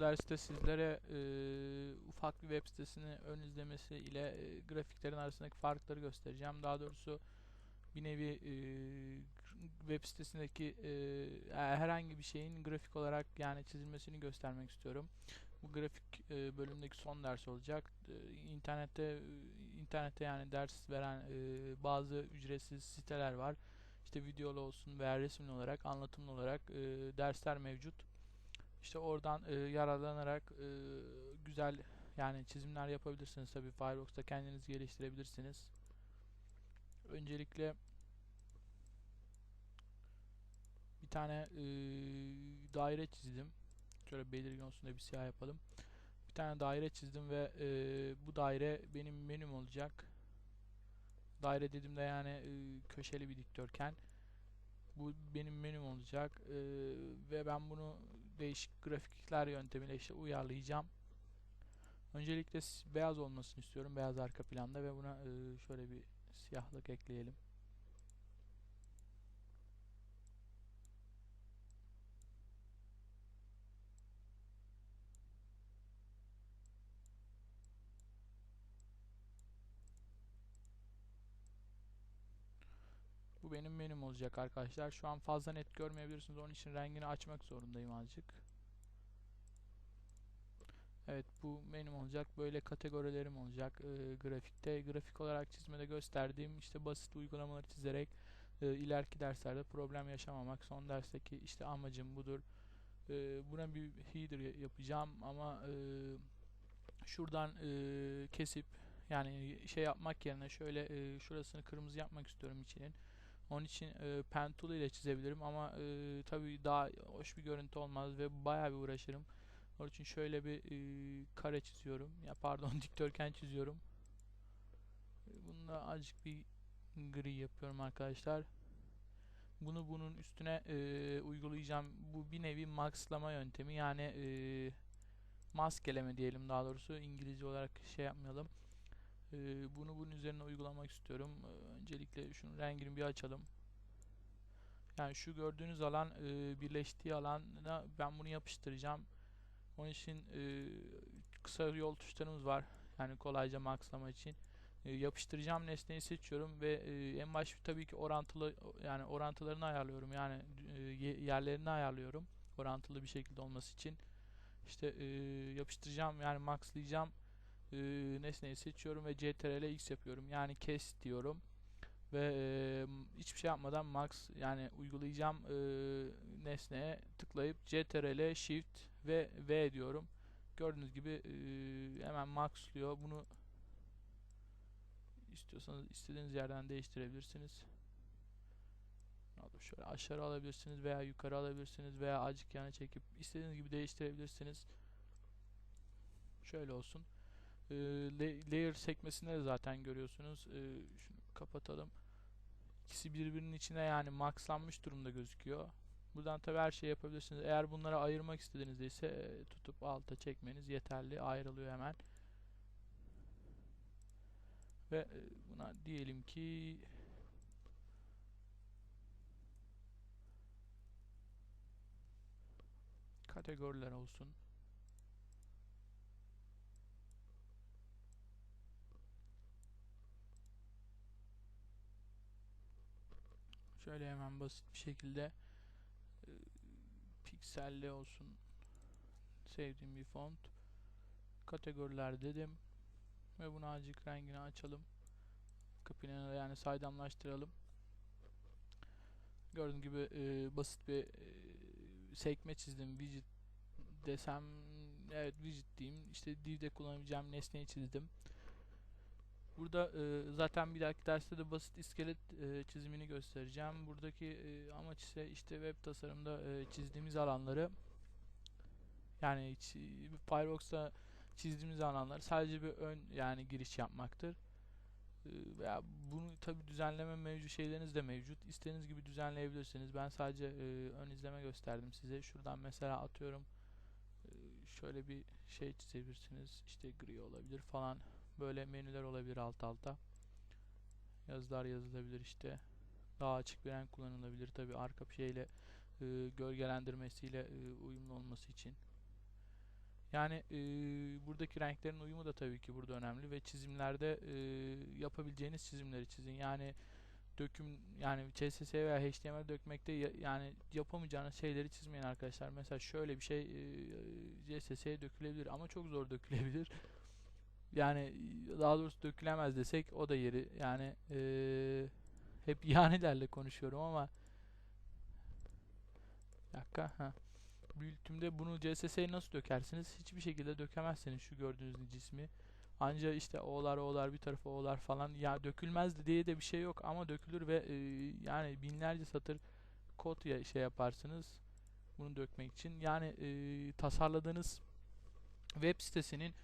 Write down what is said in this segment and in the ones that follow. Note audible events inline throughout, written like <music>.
Bu derste sizlere e, ufak bir web sitesini ön izlemesi ile e, grafiklerin arasındaki farkları göstereceğim. Daha doğrusu bir nevi e, web sitesindeki e, herhangi bir şeyin grafik olarak yani çizilmesini göstermek istiyorum. Bu grafik e, bölümdeki son ders olacak. E, internette internette yani ders veren e, bazı ücretsiz siteler var. İşte videolu olsun veya resimli olarak, anlatımlı olarak e, dersler mevcut. İşte oradan e, yararlanarak e, güzel yani çizimler yapabilirsiniz. Tabii Firefox'ta kendiniz geliştirebilirsiniz. Öncelikle bir tane e, daire çizdim. Şöyle belirgin olsun da bir siyah yapalım. Bir tane daire çizdim ve e, bu daire benim menüm olacak. Daire dediğimde yani e, köşeli bir dikdörtgen. Bu benim menüm olacak e, ve ben bunu değişik grafikler yöntemiyle işte uyarlayacağım. Öncelikle beyaz olmasını istiyorum. Beyaz arka planda ve buna şöyle bir siyahlık ekleyelim. Benim menüm olacak arkadaşlar. Şu an fazla net görmeyebilirsiniz. Onun için rengini açmak zorundayım azıcık. Evet bu menüm olacak. Böyle kategorilerim olacak e, grafikte. Grafik olarak çizmede gösterdiğim işte basit uygulamaları çizerek e, ileriki derslerde problem yaşamamak. Son dersteki işte amacım budur. E, buna bir header yapacağım ama e, şuradan e, kesip yani şey yapmak yerine şöyle e, şurasını kırmızı yapmak istiyorum içinin. Onun için e, pen tool ile çizebilirim ama e, tabii daha hoş bir görüntü olmaz ve bayağı bir uğraşırım. Onun için şöyle bir e, kare çiziyorum. Ya pardon <laughs> dikdörtgen çiziyorum. E, Bunda azıcık bir gri yapıyorum arkadaşlar. Bunu bunun üstüne e, uygulayacağım. Bu bir nevi maxlama yöntemi. Yani e, maskeleme diyelim daha doğrusu. İngilizce olarak şey yapmayalım. E, bunu bunun üzerine uygulamak istiyorum. E, öncelikle şunun rengini bir açalım. Yani şu gördüğünüz alan e, birleştiği alana ben bunu yapıştıracağım. Onun için e, kısa yol tuşlarımız var. Yani kolayca maxlama için. E, yapıştıracağım nesneyi seçiyorum ve en baş tabii ki orantılı yani orantılarını ayarlıyorum. Yani yerlerini ayarlıyorum. Orantılı bir şekilde olması için. İşte yapıştıracağım yani maxlayacağım e, nesneyi seçiyorum ve ctrl x yapıyorum. Yani kes diyorum ve e, hiçbir şey yapmadan max yani uygulayacağım e, nesneye tıklayıp ctrl shift ve v diyorum. Gördüğünüz gibi e, hemen maxlıyor. Bunu istiyorsanız istediğiniz yerden değiştirebilirsiniz. Şöyle aşağı alabilirsiniz veya yukarı alabilirsiniz veya acık yana çekip istediğiniz gibi değiştirebilirsiniz. Şöyle olsun. E, layer sekmesinde de zaten görüyorsunuz. E, şunu kapatalım. İkisi birbirinin içine yani maxlanmış durumda gözüküyor. Buradan tabi her şey yapabilirsiniz. Eğer bunları ayırmak istediğinizde ise e, tutup alta çekmeniz yeterli. Ayrılıyor hemen. Ve e, buna diyelim ki kategoriler olsun. Şöyle hemen basit bir şekilde e, pikselli olsun sevdiğim bir font. Kategoriler dedim ve bunu azıcık rengini açalım. Kapını yani saydamlaştıralım. Gördüğünüz gibi e, basit bir e, sekme çizdim. Widget desem evet widget diyeyim. İşte divde kullanabileceğim nesneyi çizdim Burada e, zaten bir dahaki derste de basit iskelet e, çizimini göstereceğim. Buradaki e, amaç ise işte web tasarımda e, çizdiğimiz alanları yani Firefox'ta çizdiğimiz alanları sadece bir ön yani giriş yapmaktır. E, veya bunu tabi düzenleme mevcut şeyleriniz de mevcut. İstediğiniz gibi düzenleyebilirsiniz. Ben sadece e, ön izleme gösterdim size. Şuradan mesela atıyorum e, şöyle bir şey çizebilirsiniz. İşte gri olabilir falan böyle menüler olabilir alt alta. Yazılar yazılabilir işte. Daha açık bir renk kullanılabilir tabi arka şeyle e, gölgelendirmesiyle e, uyumlu olması için. Yani e, buradaki renklerin uyumu da tabii ki burada önemli ve çizimlerde e, yapabileceğiniz çizimleri çizin. Yani döküm yani CSS veya HTML dökmekte ya- yani yapamayacağınız şeyleri çizmeyin arkadaşlar. Mesela şöyle bir şey e, CSS'ye dökülebilir ama çok zor dökülebilir. Yani daha doğrusu dökülemez desek o da yeri. Yani e, hep <laughs> yanilerle konuşuyorum ama bir dakika ha. Büyütümde bunu CSS'ye nasıl dökersiniz? Hiçbir şekilde dökemezsiniz şu gördüğünüz cismi. Anca işte o'lar o'lar bir tarafa o'lar falan ya dökülmez diye de bir şey yok ama dökülür ve e, yani binlerce satır kod ya şey yaparsınız bunu dökmek için. Yani e, tasarladığınız web sitesinin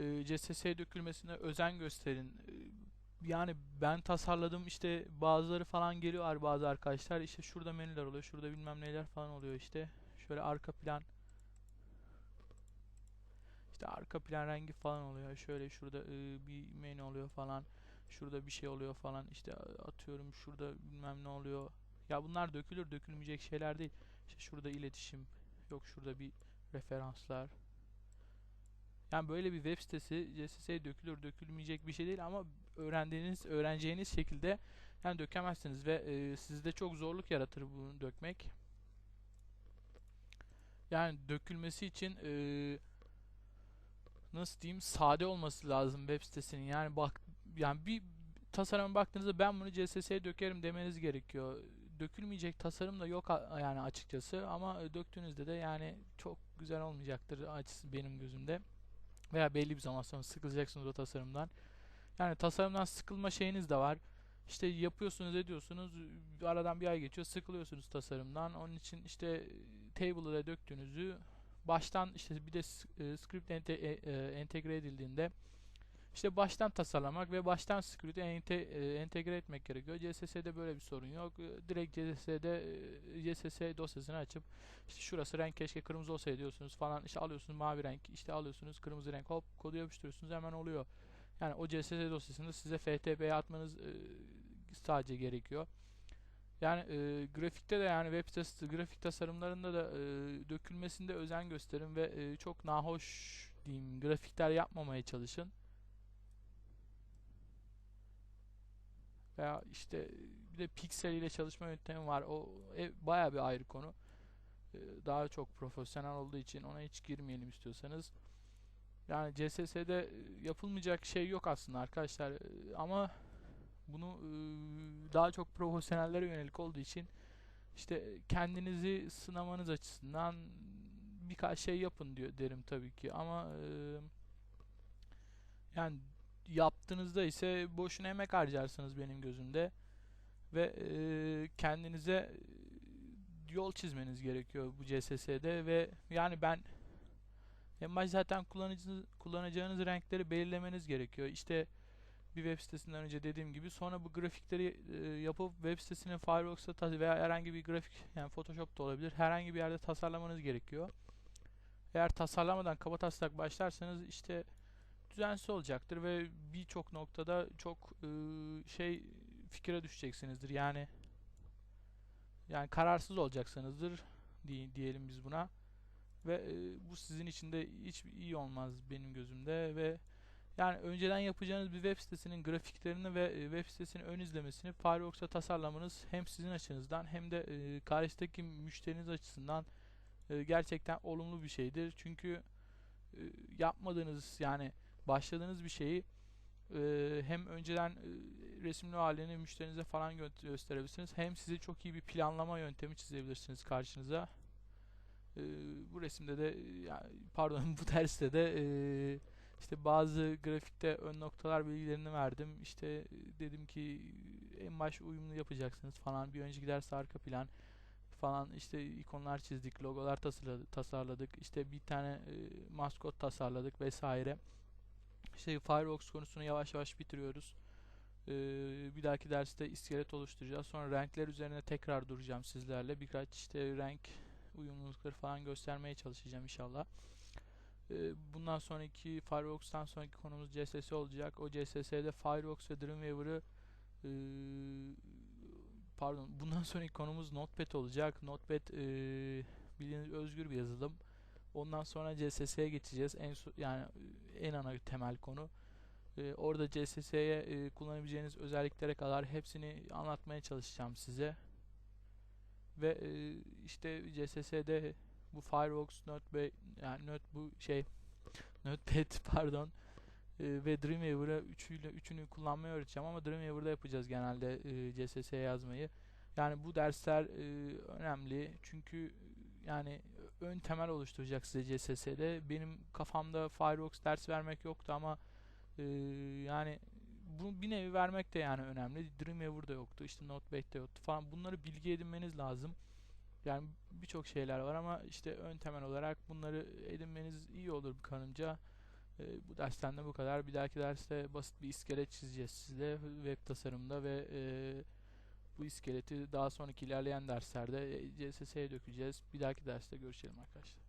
e, CSS'ye dökülmesine özen gösterin. E, yani ben tasarladım işte bazıları falan geliyor bazı arkadaşlar. İşte şurada menüler oluyor şurada bilmem neler falan oluyor işte. Şöyle arka plan. İşte arka plan rengi falan oluyor. Şöyle şurada e, bir menü oluyor falan. Şurada bir şey oluyor falan. İşte atıyorum şurada bilmem ne oluyor. Ya bunlar dökülür dökülmeyecek şeyler değil. İşte şurada iletişim yok şurada bir referanslar yani böyle bir web sitesi CSS'ye dökülür dökülmeyecek bir şey değil ama öğrendiğiniz öğreneceğiniz şekilde yani dökemezsiniz ve e, sizde çok zorluk yaratır bunu dökmek. Yani dökülmesi için e, nasıl diyeyim sade olması lazım web sitesinin. Yani bak yani bir tasarıma baktığınızda ben bunu CSS'ye dökerim demeniz gerekiyor. Dökülmeyecek tasarım da yok yani açıkçası ama e, döktüğünüzde de yani çok güzel olmayacaktır açısı benim gözümde. Veya belli bir zaman sonra sıkılacaksınız o tasarımdan. Yani tasarımdan sıkılma şeyiniz de var. İşte yapıyorsunuz ediyorsunuz aradan bir ay geçiyor sıkılıyorsunuz tasarımdan. Onun için işte table'a döktüğünüzü baştan işte bir de e, script e, e, entegre edildiğinde işte baştan tasarlamak ve baştan script'i e, entegre etmek gerekiyor. CSS'de böyle bir sorun yok. E, Direkt CSS'de e, CSS dosyasını açıp işte şurası renk keşke kırmızı olsaydı diyorsunuz falan. İşte alıyorsunuz mavi renk, işte alıyorsunuz kırmızı renk hop kodu yapıştırıyorsunuz hemen oluyor. Yani o CSS dosyasını size FTP'ye atmanız sadece gerekiyor. Yani e, grafikte de yani web sitesi grafik tasarımlarında da e, dökülmesinde özen gösterin ve e, çok nahoş diyeyim grafikler yapmamaya çalışın. Veya işte bir de piksel ile çalışma yöntemi var. O e, bayağı bir ayrı konu. E, daha çok profesyonel olduğu için ona hiç girmeyelim istiyorsanız. Yani CSS'de e, yapılmayacak şey yok aslında arkadaşlar. E, Ama bunu e, daha çok profesyonellere yönelik olduğu için işte kendinizi sınamanız açısından birkaç şey yapın diyor derim tabii ki ama e, yani yaptığınızda ise boşuna emek harcarsınız benim gözümde ve e, kendinize e, yol çizmeniz gerekiyor bu CSS'de ve yani ben en baş zaten kullanıcınız, kullanacağınız renkleri belirlemeniz gerekiyor. İşte bir web sitesinden önce dediğim gibi sonra bu grafikleri e, yapıp web sitesini Firefox'ta ta- veya herhangi bir grafik yani Photoshop'ta olabilir herhangi bir yerde tasarlamanız gerekiyor. Eğer tasarlamadan kabataslak başlarsanız işte düzensiz olacaktır ve birçok noktada çok e, şey fikire düşeceksinizdir. Yani yani kararsız olacaksınızdır diye, diyelim biz buna. Ve e, bu sizin için de hiç iyi olmaz benim gözümde ve yani önceden yapacağınız bir web sitesinin grafiklerini ve web sitesinin ön izlemesini Firefox'ta tasarlamanız hem sizin açınızdan hem de e, karşıdaki müşteriniz açısından e, gerçekten olumlu bir şeydir. Çünkü e, yapmadığınız yani başladığınız bir şeyi e, hem önceden e, resimli halini müşterinize falan gö- gösterebilirsiniz hem size çok iyi bir planlama yöntemi çizebilirsiniz karşınıza. E, bu resimde de yani, pardon <laughs> bu derste de e, işte bazı grafikte ön noktalar bilgilerini verdim. İşte dedim ki en baş uyumlu yapacaksınız falan. Bir önceki ders arka plan falan işte ikonlar çizdik, logolar tasarladık. İşte bir tane e, maskot tasarladık vesaire. İşte Firefox konusunu yavaş yavaş bitiriyoruz. E, bir dahaki derste iskelet oluşturacağız. Sonra renkler üzerine tekrar duracağım sizlerle. Birkaç işte renk uyumlulukları falan göstermeye çalışacağım inşallah. E, bundan sonraki Firefox'tan sonraki konumuz CSS olacak. O CSS'de Firefox ve Dreamweaver'ı e, pardon bundan sonraki konumuz Notepad olacak. Notepad e, bildiğiniz özgür bir yazılım. Ondan sonra CSS'ye geçeceğiz. En yani en ana temel konu. E, orada CSS'ye e, kullanabileceğiniz özelliklere kadar hepsini anlatmaya çalışacağım size. Ve e, işte CSS'de bu Firefox, Notepad, yani Not bu şey <laughs> Notepad pardon e, ve Dreamweaver'ı üçüyle üçünü kullanmayı öğreteceğim ama Dreamweaver'da yapacağız genelde e, CSS yazmayı. Yani bu dersler e, önemli çünkü yani ön temel oluşturacak size CSS'de. Benim kafamda Firefox ders vermek yoktu ama e, yani bu bir nevi vermek de yani önemli. Dreamweaver'da yoktu, işte Notepad'de yoktu falan. Bunları bilgi edinmeniz lazım. Yani birçok şeyler var ama işte ön temel olarak bunları edinmeniz iyi olur bir kanımca. E, bu dersten de bu kadar. Bir dahaki derste basit bir iskelet çizeceğiz sizle web tasarımda ve e, bu iskeleti daha sonraki ilerleyen derslerde e, CSS'ye dökeceğiz. Bir dahaki derste görüşelim arkadaşlar.